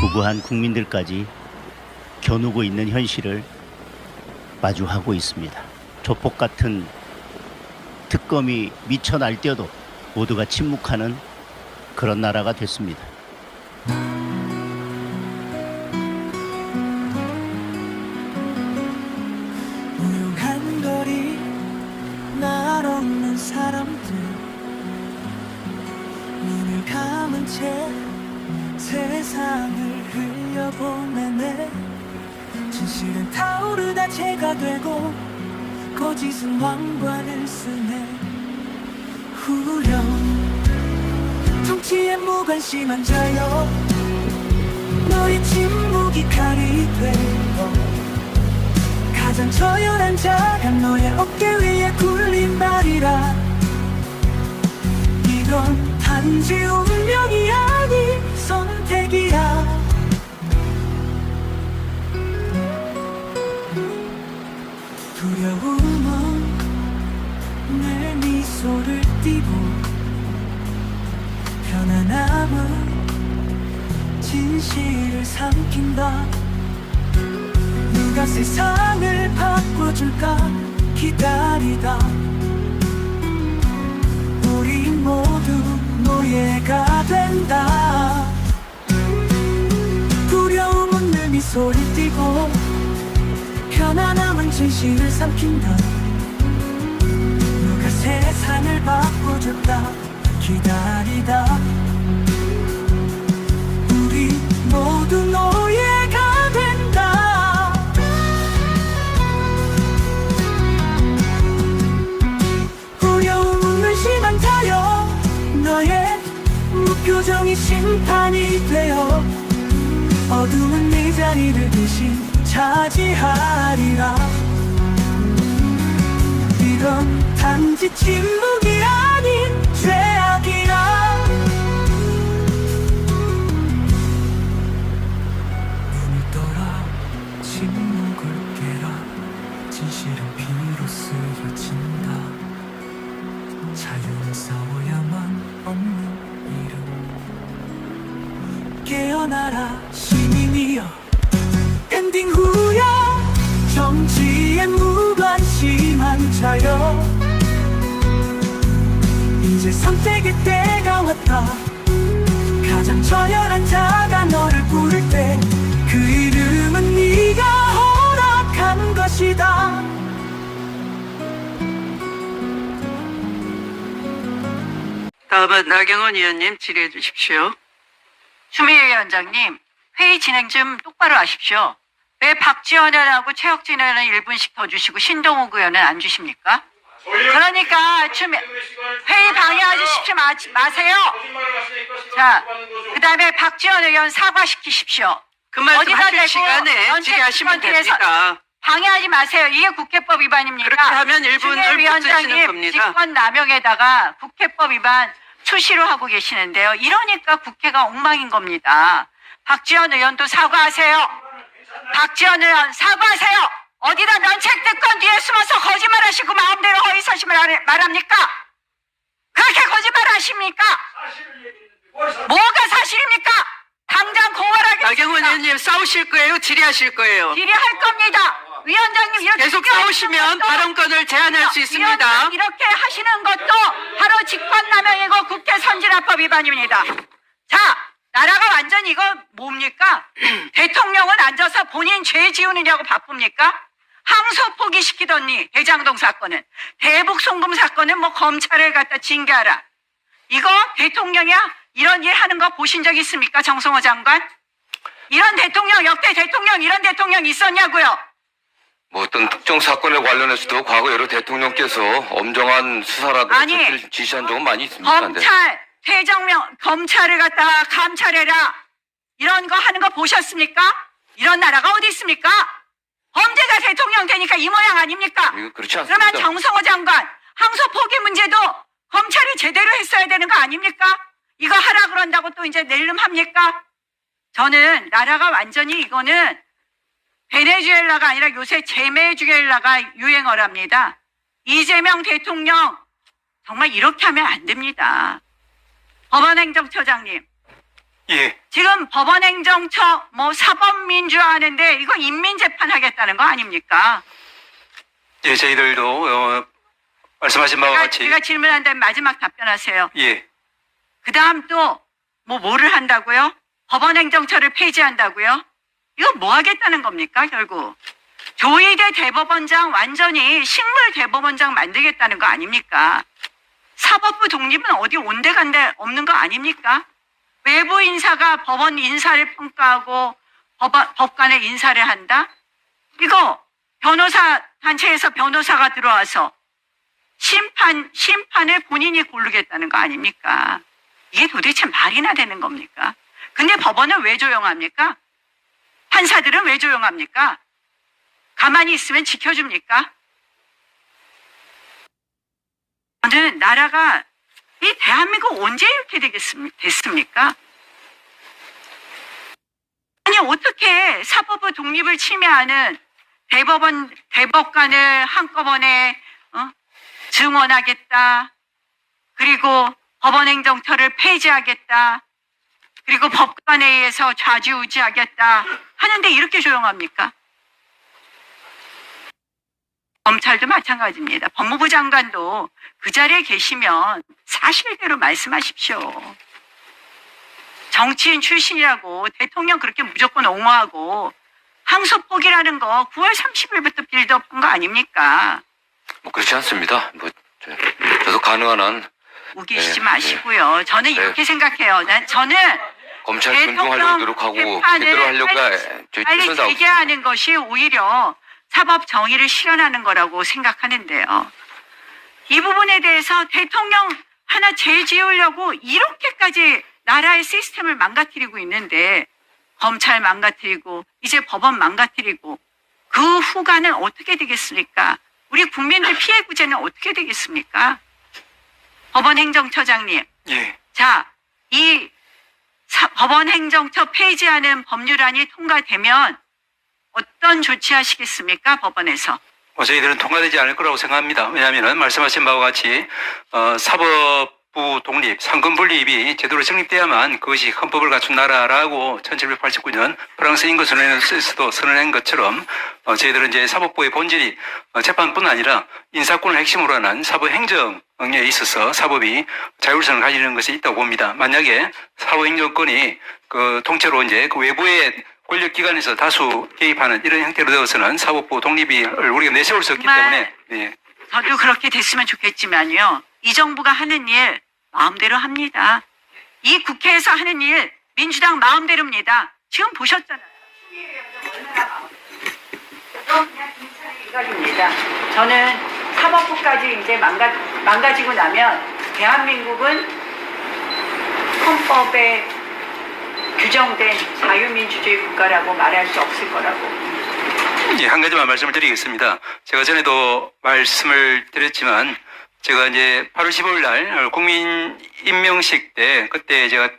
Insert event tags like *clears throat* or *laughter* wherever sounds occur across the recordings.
무고한 국민들까지 겨누고 있는 현실을 마주하고 있습니다. 조폭 같은 특검이 미쳐 날뛰어도 모두가 침묵하는 그런 나라가 됐습니다. 조용한 거리 날 없는 사람들 눈을 감은 채 세상을 흘려보내네. 진실은 타오르다 죄가 되고 거짓은 왕관을 쓰네. 후렴 정치에 무관심한 자여. 너의 침묵이 칼이 되고 가장 처연한 자가 너의 어깨 위에 굴린 말이라. 이건 단지 운명이 아닌 선택이야. 두려움은 내 미소를 띠고 편안함은 진실을 삼킨다. 누가 세상을 바꿔줄까 기다리다. 우리 모두 노예가 된다 소를 띠고 편안함은 진실을 삼킨다. 누가 세상을 바꿔줄까? 기다리다. 우리 모두 노예가 된다. 두려움은 심한 자여 너의 무표정이 심판이 되어 어둠은 네 자리를 대신 차지하리라. 이건 단지 침묵이 아 이제 선택의 때가 왔다 가장 처절한 자가 너를 부를 때 그 이름은 네가 허락한 것이다 다음은 나경원 의원님 질의해 주십시오. 추미애 위원장님, 회의 진행 좀 똑바로 하십시오. 왜 박지원 의원하고 최혁진 의원은 1분씩 더 주시고 신동욱 의원은 안 주십니까? 그러니까 추미 회의 방해하시지 마, 마세요. 자, 그 다음에 박지원 의원 사과시키십시오. 그 말씀 하실 시간에 질의하시면 됩니다. 방해하지 마세요. 이게 국회법 위반입니다. 그렇게 하면 일분을 추미애 위원장님 붙이시는 겁니다. 직권 남용에다가 국회법 위반 수시로 하고 계시는데요. 이러니까 국회가 엉망인 겁니다. 박지원 의원도 사과하세요. 박지원 의원 사과하세요. 어디다 면책 특권 뒤에 숨어서 거짓말 하시고 마음대로 허위사실을 말- 말합니까? 그렇게 거짓말 하십니까? 뭐가 사실입니까? 당장 고발하겠습니다. 나경원 의원님 싸우실 거예요? 질의하실 거예요? 질의할 겁니다. 위원장님 이렇게 계속 싸우시면 발언권을 제한할 수 있습니다. 위원장 이렇게 하시는 것도 바로 직권남용이고 국회 선진화법 위반입니다. 자, 나라가 완전 이거 뭡니까? *clears throat* 대통령은 앉아서 본인 죄 지우느냐고 바쁩니까? 항소 포기시키더니 대장동 사건은 대북 송금 사건은 뭐 검찰을 갖다 징계하라. 이거 대통령이야? 이런 일 하는 거 보신 적 있습니까? 정성호 장관? 이런 대통령 역대 대통령 이런 대통령 있었냐고요? 뭐 어떤 특정 사건에 관련해서도 과거 여러 대통령께서 엄정한 수사라든가 아니, 조치를 지시한 적은 많이 있습니다. 네. 검찰, 퇴정명, 검찰을 갖다가 감찰해라. 이런 거 하는 거 보셨습니까? 이런 나라가 어디 있습니까? 범죄가 대통령 되니까 이 모양 아닙니까? 이거 그렇지 않습니다. 그러면 정성호 장관, 항소 포기 문제도 검찰이 제대로 했어야 되는 거 아닙니까? 이거 하라 그런다고 또 이제 낼름 합니까? 저는 나라가 완전히 이거는 베네수엘라가 아니라 요새 제메주엘라가 유행어랍니다. 이재명 대통령 정말 이렇게 하면 안 됩니다. 법원행정처장님, 예, 지금 법원행정처 뭐 사법민주화 하는데 이거 인민재판 하겠다는 거 아닙니까? 예, 저희들도 어, 말씀하신 바와 제가, 같이 제가 질문한 다음 마지막 답변하세요. 예, 그 다음 또 뭐 뭐를 한다고요? 법원행정처를 폐지한다고요? 이거 뭐 하겠다는 겁니까 결국? 조희대 대법원장 완전히 식물 대법원장 만들겠다는 거 아닙니까? 사법부 독립은 어디 온데간데 없는 거 아닙니까? 외부 인사가 법원 인사를 평가하고 법원, 법관의 인사를 한다? 이거 변호사 단체에서 변호사가 들어와서 심판, 심판을 본인이 고르겠다는 거 아닙니까? 이게 도대체 말이나 되는 겁니까? 근데 법원은 왜 조용합니까? 판사들은 왜 조용합니까? 가만히 있으면 지켜줍니까? 저는 나라가 이 대한민국 언제 이렇게 되겠습니까? 됐습니까? 아니 어떻게 사법부 독립을 침해하는 대법원 대법관을 한꺼번에 어? 증언하겠다. 그리고 법원행정처를 폐지하겠다. 그리고 법관에 의해서 좌지우지하겠다. 하는데 이렇게 조용합니까? 검찰도 마찬가지입니다. 법무부 장관도 그 자리에 계시면 사실대로 말씀하십시오. 정치인 출신이라고 대통령 그렇게 무조건 옹호하고 항소 포기라는 거 9월 30일부터 빌드업 한 거 아닙니까? 뭐 그렇지 않습니다. 뭐 저, 저도 가능한 한 우기시지 네, 마시고요. 저는 네. 이렇게 생각해요. 난 저는 검찰 존중하려고 노력하고 제대로 하려고 빨리 다하고 재개하는 것이 오히려 사법 정의를 실현하는 거라고 생각하는데요. 이 부분에 대해서 대통령 하나 죄 지으려고 이렇게까지 나라의 시스템을 망가뜨리고 있는데 검찰 망가뜨리고 이제 법원 망가뜨리고 그 후가는 어떻게 되겠습니까? 우리 국민들 피해 구제는 어떻게 되겠습니까? 법원 행정처장님, 예, 자, 이 사- 법원 행정처 폐지하는 법률안이 통과되면 어떤 조치하시겠습니까? 법원에서. 어, 저희들은 통과되지 않을 거라고 생각합니다. 왜냐하면 말씀하신 바와 같이 어, 사법부 독립, 상권 분립이 제대로 성립돼야만 그것이 헌법을 갖춘 나라라고 1789년 프랑스 인구 선언에서도 선언한 것처럼 어, 저희들은 이제 사법부의 본질이 어, 재판뿐 아니라 인사권을 핵심으로 하는 사법 행정 에 있어서 사법이 자율성을 가지는 것이 있다고 봅니다. 만약에 사법 행정권이 그 통째로 이제 그 외부의 권력기관에서 다수 개입하는 이런 형태로 되어서는 사법부 독립을 우리가 내세울 수 없기 정말 때문에 예. 저도 그렇게 됐으면 좋겠지만요. 이 정부가 하는 일 마음대로 합니다. 이 국회에서 하는 일 민주당 마음대로입니다. 지금 보셨잖아요. 일각입니다. 저는 사법부까지 이제 망가, 망가지고 나면 대한민국은 헌법에 규정된 자유민주주의 국가라고 말할 수 없을 거라고. 예, 한 가지만 말씀을 드리겠습니다. 제가 전에도 말씀을 드렸지만 제가 이제 8월 15일 날 국민 임명식 때 그때 제가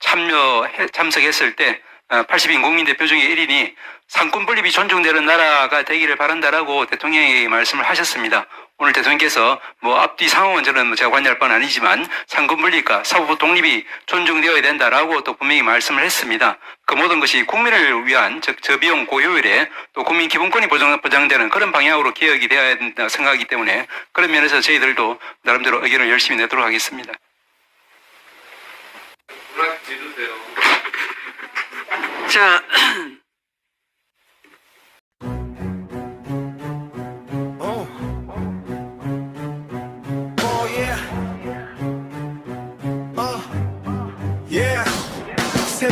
참여 참석했을 때 80인 국민 대표 중에 1인이 상권 분립이 존중되는 나라가 되기를 바란다라고 대통령이 말씀을 하셨습니다. 오늘 대통령께서 뭐 앞뒤 상황은 저는 뭐 제가 관여할 바는 아니지만 상권 분립과 사법 독립이 존중되어야 된다라고 또 분명히 말씀을 했습니다. 그 모든 것이 국민을 위한 즉 저비용 고효율에 또 국민 기본권이 보장, 보장되는 그런 방향으로 개혁이 되어야 된다 생각하기 때문에 그런 면에서 저희들도 나름대로 의견을 열심히 내도록 하겠습니다. 자,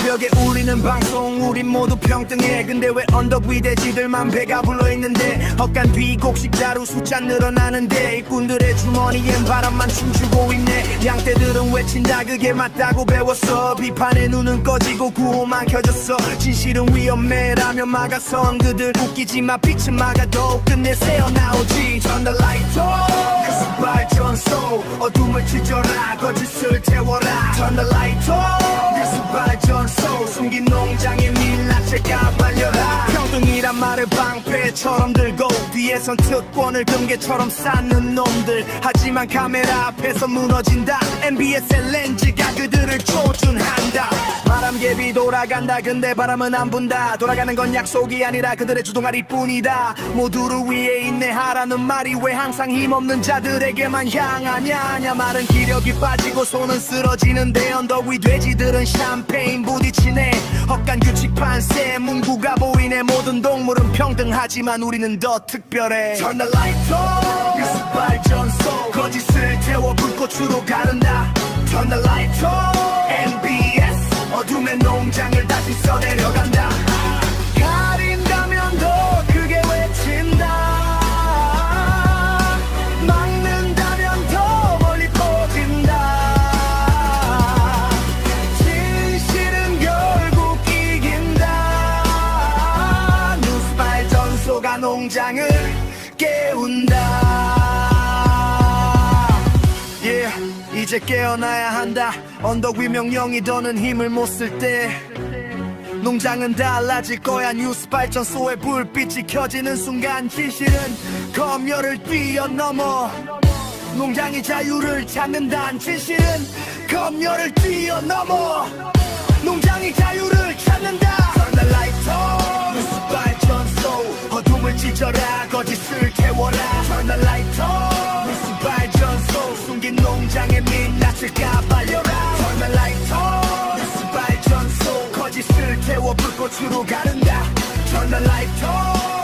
새벽에 울리는 방송 우린 모두 평등해. 근데 왜 언덕 위 돼지들만 배가 불러있는데? 헛간 뒤 곡식 자루 숫자 늘어나는데. 일꾼들의 주머니엔 바람만 춤추고 있네. 양떼들은 외친다 그게 맞다고 배웠어. 비판의 눈은 꺼지고 구호만 켜졌어. 진실은 위험해 라며 막아선 그들 웃기지 마. 빛은 막아도 끝내 새어나오지. Turn the light on. 그 발전소. 어둠을 찢어라 거짓을 태워라. Turn the light on 그 발전소 숨긴 농장의 밀라체 까발려라. 평등이란 말을 방패처럼 들고 뒤에선 특권을 금괴처럼 쌓는 놈들. 하지만 카메라 앞에서 무너진다. MBS의 렌즈가 그들을 조준한다. 바람개비 돌아간다. 근데 바람은 안 분다. 돌아가는 건 약속이 아니라 그들의 주동아리 뿐이다. 모두를 위해 인내하라는 말이 왜 항상 힘없는 자들에게만 향하냐 냐 말은 기력이 빠지고 손은 쓰러지는데 언덕 위 돼지들은 샴페인 부딪히네. 헛간 규칙 판세 문구가 보이네. 모든 동물은 평등하지만 우리는 더 특별해. Turn the light on. 뉴스 발전소 거짓을 태워 불꽃으로 가른다. Turn the light on 어둠의 농장을 다시 써내려간다. 가린다면 더 크게 외친다. 막는다면 더 멀리 퍼진다. 진실은 결국 이긴다. 뉴스 발 전소가 농장을 깨운다 이제 깨어나야 한다. 언덕 위 명령이 더는 힘을 못 쓸 때. 농장은 달라질 거야. 뉴스 발전소의 불빛이 켜지는 순간 진실은 검열을 뛰어넘어. 농장이 자유를 찾는단 진실은 검열을 뛰어넘어 농장이 자유를 찾는다. Turn the light on 뉴스 발전소 어둠을 찢어라 거짓을 태워라. Turn the light on 뉴스 발전소 숨긴 농장의 민낯을 까발려라. Turn the light on 뉴스 발전소 거짓을 태워 불꽃으로 가른다. Turn the light on